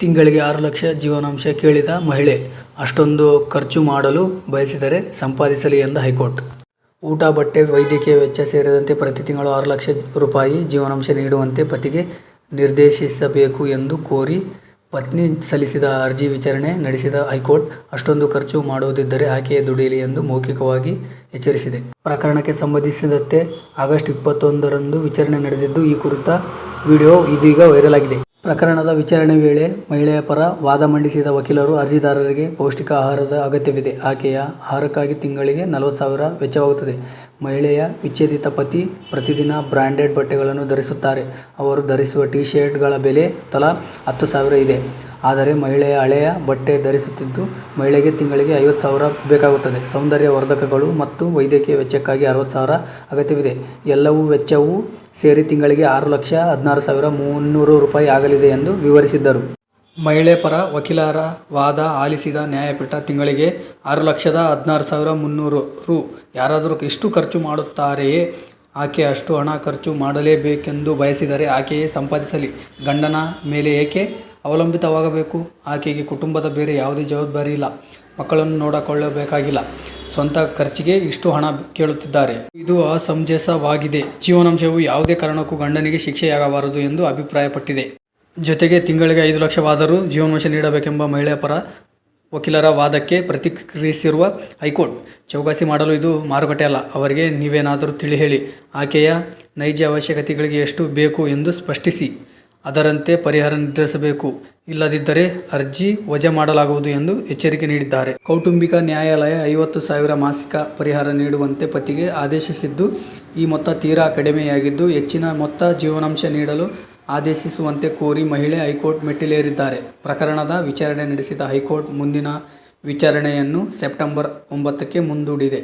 ತಿಂಗಳಿಗೆ ಆರು ಲಕ್ಷ ಜೀವನಾಂಶ ಕೇಳಿದ ಮಹಿಳೆ ಅಷ್ಟೊಂದು ಖರ್ಚು ಮಾಡಲು ಬಯಸಿದರೆ ಸಂಪಾದಿಸಲಿ ಎಂದ ಹೈಕೋರ್ಟ್ ಊಟ ಬಟ್ಟೆ ವೈದ್ಯಕೀಯ ವೆಚ್ಚ ಸೇರಿದಂತೆ ಪ್ರತಿ ತಿಂಗಳು ಆರು ಲಕ್ಷ ರೂಪಾಯಿ ಜೀವನಾಂಶ ನೀಡುವಂತೆ ಪತಿಗೆ ನಿರ್ದೇಶಿಸಬೇಕು ಎಂದು ಕೋರಿ ಪತ್ನಿ ಸಲ್ಲಿಸಿದ ಅರ್ಜಿ ವಿಚಾರಣೆ ನಡೆಸಿದ ಹೈಕೋರ್ಟ್ ಅಷ್ಟೊಂದು ಖರ್ಚು ಮಾಡುವುದಿದ್ದರೆ ಆಕೆಯೇ ದುಡಿಯಲಿ ಎಂದು ಮೌಖಿಕವಾಗಿ ಎಚ್ಚರಿಸಿದೆ. ಪ್ರಕರಣಕ್ಕೆ ಸಂಬಂಧಿಸಿದಂತೆ ಆಗಸ್ಟ್ ಇಪ್ಪತ್ತೊಂದರಂದು ವಿಚಾರಣೆ ನಡೆದಿದ್ದು, ಈ ಕುರಿತ ವಿಡಿಯೋ ಇದೀಗ ವೈರಲ್ ಆಗಿದೆ. ಪ್ರಕರಣದ ವಿಚಾರಣೆ ವೇಳೆ ಮಹಿಳೆಯ ಪರ ವಾದ ಮಂಡಿಸಿದ ವಕೀಲರು, ಅರ್ಜಿದಾರರಿಗೆ ಪೌಷ್ಟಿಕ ಆಹಾರದ ಅಗತ್ಯವಿದೆ. ಆಕೆಯ ಆಹಾರಕ್ಕಾಗಿ ತಿಂಗಳಿಗೆ ನಲವತ್ತು ಸಾವಿರ ವೆಚ್ಚವಾಗುತ್ತದೆ. ಮಹಿಳೆಯ ವಿಚ್ಛೇದಿತ ಪತಿ ಪ್ರತಿದಿನ ಬ್ರಾಂಡೆಡ್ ಬಟ್ಟೆಗಳನ್ನು ಧರಿಸುತ್ತಾರೆ. ಅವರು ಧರಿಸುವ ಟೀ-ಶರ್ಟ್ಗಳ ಬೆಲೆ ತಲಾ ಹತ್ತು ಸಾವಿರ ಇದೆ. ಆದರೆ ಮಹಿಳೆಯ ಹಳೆಯ ಬಟ್ಟೆ ಧರಿಸುತ್ತಿದ್ದು, ಮಹಿಳೆಗೆ ತಿಂಗಳಿಗೆ ಐವತ್ತು ಸಾವಿರ ಬೇಕಾಗುತ್ತದೆ. ಸೌಂದರ್ಯ ವರ್ಧಕಗಳು ಮತ್ತು ವೈದ್ಯಕೀಯ ವೆಚ್ಚಕ್ಕಾಗಿ ಅರವತ್ತು ಸಾವಿರ ಅಗತ್ಯವಿದೆ. ಎಲ್ಲವೂ ವೆಚ್ಚವೂ ಸೇರಿ ತಿಂಗಳಿಗೆ ಆರು ಲಕ್ಷ ಹದಿನಾರು ಸಾವಿರ ಮುನ್ನೂರು ರೂಪಾಯಿ ಆಗಲಿದೆ ಎಂದು ವಿವರಿಸಿದ್ದರು. ಮಹಿಳೆ ಪರ ವಕೀಲರ ವಾದ ಆಲಿಸಿದ ನ್ಯಾಯಪೀಠ, ತಿಂಗಳಿಗೆ ಆರು ಲಕ್ಷದ ಹದಿನಾರು ಸಾವಿರ ಮುನ್ನೂರು ರೂ. ಯಾರಾದರೂ ಇಷ್ಟು ಖರ್ಚು ಮಾಡುತ್ತಾರೆಯೇ? ಆಕೆ ಅಷ್ಟು ಹಣ ಖರ್ಚು ಮಾಡಲೇಬೇಕೆಂದು ಬಯಸಿದರೆ ಆಕೆಯೇ ಸಂಪಾದಿಸಲಿ. ಗಂಡನ ಮೇಲೆ ಏಕೆ ಅವಲಂಬಿತವಾಗಬೇಕು? ಆಕೆಗೆ ಕುಟುಂಬದ ಬೇರೆ ಯಾವುದೇ ಜವಾಬ್ದಾರಿ ಇಲ್ಲ. ಮಕ್ಕಳನ್ನು ನೋಡಿಕೊಳ್ಳಬೇಕಾಗಿಲ್ಲ. ಸ್ವಂತ ಖರ್ಚಿಗೆ ಇಷ್ಟು ಹಣ ಕೇಳುತ್ತಿದ್ದಾರೆ. ಇದು ಅಸಮಂಜಸವಾಗಿದೆ. ಜೀವನಾಂಶವು ಯಾವುದೇ ಕಾರಣಕ್ಕೂ ಗಂಡನಿಗೆ ಶಿಕ್ಷೆಯಾಗಬಾರದು ಎಂದು ಅಭಿಪ್ರಾಯಪಟ್ಟಿದೆ. ಜೊತೆಗೆ ತಿಂಗಳಿಗೆ ಐದು ಲಕ್ಷವಾದರೂ ಜೀವನಾಂಶ ನೀಡಬೇಕೆಂಬ ಮಹಿಳೆಯ ಪರ ವಕೀಲರ ವಾದಕ್ಕೆ ಪ್ರತಿಕ್ರಿಯಿಸಿರುವ ಹೈಕೋರ್ಟ್, ಚೌಕಾಸಿ ಮಾಡಲು ಇದು ಮಾರುಕಟ್ಟೆ ಅಲ್ಲ ಅವರಿಗೆ ನೀವೇನಾದರೂ ತಿಳಿ ಹೇಳಿ. ಆಕೆಯ ನೈಜ ಅವಶ್ಯಕತೆಗಳಿಗೆ ಎಷ್ಟು ಬೇಕು ಎಂದು ಸ್ಪಷ್ಟಿಸಿ. ಅದರಂತೆ ಪರಿಹಾರ ನಿರ್ಧರಿಸಬೇಕು. ಇಲ್ಲದಿದ್ದರೆ ಅರ್ಜಿ ವಜಾ ಮಾಡಲಾಗುವುದು ಎಂದು ಎಚ್ಚರಿಕೆ ನೀಡಿದ್ದಾರೆ. ಕೌಟುಂಬಿಕ ನ್ಯಾಯಾಲಯ ಐವತ್ತು ಸಾವಿರ ಮಾಸಿಕ ಪರಿಹಾರ ನೀಡುವಂತೆ ಪತಿಗೆ ಆದೇಶಿಸಿದ್ದು, ಈ ಮೊತ್ತ ತೀರಾ ಕಡಿಮೆಯಾಗಿದ್ದು, ಹೆಚ್ಚಿನ ಮೊತ್ತ ಜೀವನಾಂಶ ನೀಡಲು ಆದೇಶಿಸುವಂತೆ ಕೋರಿ ಮಹಿಳೆ ಹೈಕೋರ್ಟ್ ಮೆಟ್ಟಿಲೇರಿದ್ದಾರೆ. ಪ್ರಕರಣದ ವಿಚಾರಣೆ ನಡೆಸಿದ ಹೈಕೋರ್ಟ್ ಮುಂದಿನ ವಿಚಾರಣೆಯನ್ನು ಸೆಪ್ಟೆಂಬರ್ ಒಂಬತ್ತಕ್ಕೆ ಮುಂದೂಡಿದೆ.